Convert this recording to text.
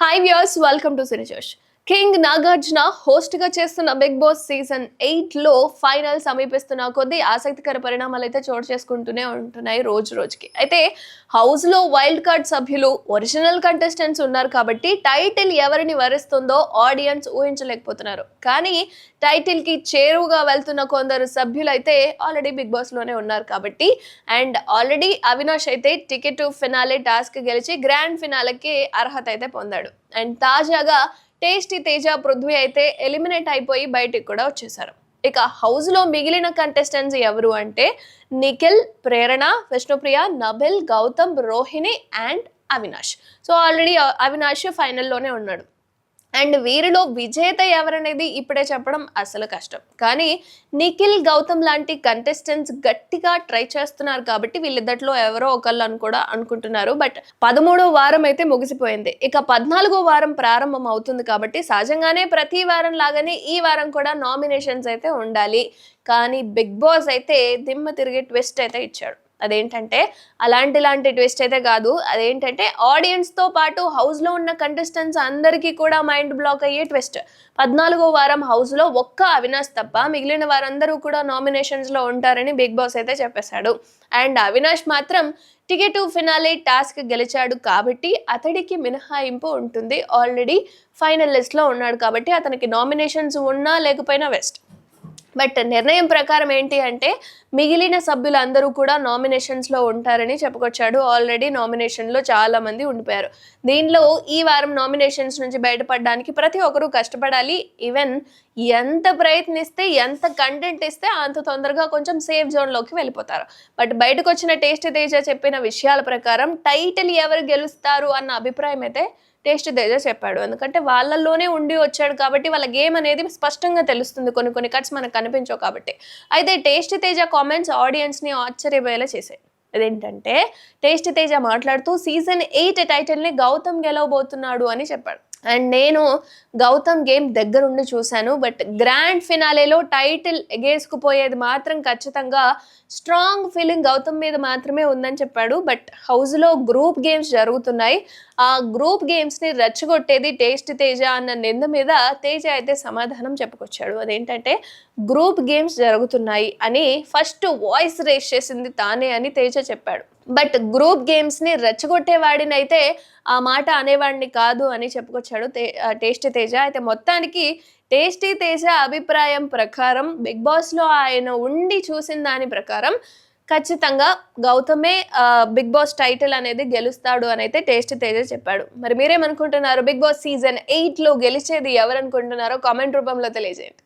Hi viewers, welcome to Cinejosh. King Nagarjuna హోస్ట్గా చేస్తున్న Bigg boss సీజన్లో final సమీపిస్తున్న కొద్దీ ఆసక్తికర పరిణామాలు అయితే చోటు చేసుకుంటూనే ఉంటున్నాయి రోజు రోజుకి. అయితే హౌస్లో వైల్డ్ కార్డ్ సభ్యులు ఒరిజినల్ కంటెస్టెంట్స్ ఉన్నారు కాబట్టి టైటిల్ ఎవరిని వరిస్తుందో ఆడియన్స్ ఊహించలేకపోతున్నారు. కానీ టైటిల్కి చేరువుగా వెళ్తున్న కొందరు సభ్యులు అయితే ఆల్రెడీ బిగ్ బాస్లోనే ఉన్నారు కాబట్టి అండ్ ఆల్రెడీ అవినాష్ అయితే టికెట్ ఫినాలే టాస్క్ గెలిచి గ్రాండ్ ఫినాలకి అర్హత అయితే పొందాడు. అండ్ తాజాగా టేస్టీ తేజ పృథ్వీ అయితే ఎలిమినేట్ అయిపోయి బయటికి కూడా వచ్చేసారు ఇక హౌస్లో మిగిలిన కంటెస్టెంట్స్ ఎవరు అంటే Nikhil Prerana Vishnupriya Nabil Gautam Rohini and Avinash. So already Avinash ఫైనల్లోనే ఉన్నాడు. అండ్ వీరిలో విజేత ఎవరనేది ఇప్పుడే చెప్పడం అసలు కష్టం. కానీ నిఖిల్ గౌతమ్ లాంటి కంటెస్టెంట్స్ గట్టిగా ట్రై చేస్తున్నారు కాబట్టి వీళ్ళిద్దట్లో ఎవరో ఒకళ్ళు అని కూడా అనుకుంటున్నారు. బట్ పదమూడో వారం అయితే ముగిసిపోయింది. ఇక పద్నాలుగో వారం ప్రారంభం అవుతుంది కాబట్టి సహజంగానే ప్రతి వారం లాగానే ఈ వారం కూడా నామినేషన్స్ అయితే ఉండాలి. కానీ బిగ్ బాస్ అయితే దిమ్మ తిరిగే ట్విస్ట్ అయితే ఇచ్చాడు. అదేంటంటే అలాంటి లాంటి ట్విస్ట్ అయితే కాదు. అదేంటంటే ఆడియన్స్తో పాటు హౌస్లో ఉన్న కంటెస్టెంట్స్ అందరికీ కూడా మైండ్ బ్లాక్ అయ్యే ట్విస్ట్ పద్నాలుగో వారం హౌస్లో ఒక్క అవినాష్ తప్ప మిగిలిన వారందరూ కూడా నామినేషన్స్లో ఉంటారని బిగ్ బాస్ అయితే చెప్పేశాడు. అండ్ అవినాష్ మాత్రం టికెట్ ఫినాలే టాస్క్ గెలిచాడు కాబట్టి అతడికి మినహాయింపు ఉంటుంది. ఆల్రెడీ ఫైనల్ లిస్ట్లో ఉన్నాడు కాబట్టి అతనికి నామినేషన్స్ ఉన్నా లేకపోయినా వెస్ట్ బట్ నిర్ణయం ప్రకారం ఏంటి అంటే మిగిలిన సభ్యులందరూ కూడా నామినేషన్స్లో ఉంటారని చెప్పుకొచ్చాడు. ఆల్రెడీ నామినేషన్లో చాలామంది ఉండిపోయారు. దీనిలో ఈ వారం నామినేషన్స్ నుంచి బయటపడడానికి ప్రతి ఒక్కరూ కష్టపడాలి. ఈవెన్ ఎంత ప్రయత్నిస్తే ఎంత కంటెంట్ ఇస్తే అంత తొందరగా కొంచెం సేఫ్ జోన్లోకి వెళ్ళిపోతారు. బట్ బయటకు వచ్చిన టేస్ట్ తేజ చెప్పిన విషయాల ప్రకారం టైటిల్ ఎవరు గెలుస్తారు అన్న అభిప్రాయం అయితే టేస్ట్ తేజ చెప్పాడు. ఎందుకంటే వాళ్ళల్లోనే ఉండి వచ్చాడు కాబట్టి వాళ్ళ గేమ్ అనేది స్పష్టంగా తెలుస్తుంది. కొన్ని కొన్ని కట్స్ మనకు కనిపించవు కాబట్టి. అయితే టేస్ట్ తేజ కామెంట్స్ ఆడియన్స్ని ఆశ్చర్యపోయేలా చేశాయి. అదేంటంటే టేస్ట్ తేజ మాట్లాడుతూ సీజన్ ఎయిట్ టైటిల్ని గౌతమ్ గెలవబోతున్నాడు అని చెప్పాడు. అండ్ నేను గౌతమ్ గేమ్ దగ్గరుండి చూశాను బట్ గ్రాండ్ ఫినాలేలో టైటిల్ ఎగేసుకుపోయేది మాత్రం ఖచ్చితంగా స్ట్రాంగ్ ఫీలింగ్ గౌతమ్ మీద మాత్రమే ఉందని చెప్పాడు. బట్ హౌస్లో గ్రూప్ గేమ్స్ జరుగుతున్నాయి. ఆ గ్రూప్ గేమ్స్ని రెచ్చగొట్టేది టేస్ట్ తేజ అన్న నింద మీద తేజ అయితే సమాధానం చెప్పుకొచ్చాడు. అదేంటంటే గ్రూప్ గేమ్స్ జరుగుతున్నాయి అని ఫస్ట్ వాయిస్ రేస్ చేసింది తానే అని తేజ చెప్పాడు. బట్ గ్రూప్ గేమ్స్ని రెచ్చగొట్టేవాడినైతే ఆ మాట అనేవాడిని కాదు అని చెప్పుకొచ్చాడు తే టేస్టీ తేజ. అయితే మొత్తానికి టేస్టీ తేజ అభిప్రాయం ప్రకారం బిగ్ బాస్లో ఆయన ఉండి చూసిన దాని ప్రకారం ఖచ్చితంగా గౌతమే బిగ్ బాస్ టైటిల్ అనేది గెలుస్తాడు అని అయితే టేస్ట్ తేజ చెప్పాడు. మరి మీరేమనుకుంటున్నారు? బిగ్ బాస్ సీజన్ ఎయిట్లో గెలిచేది ఎవరనుకుంటున్నారో కామెంట్ రూపంలో తెలియజేయండి.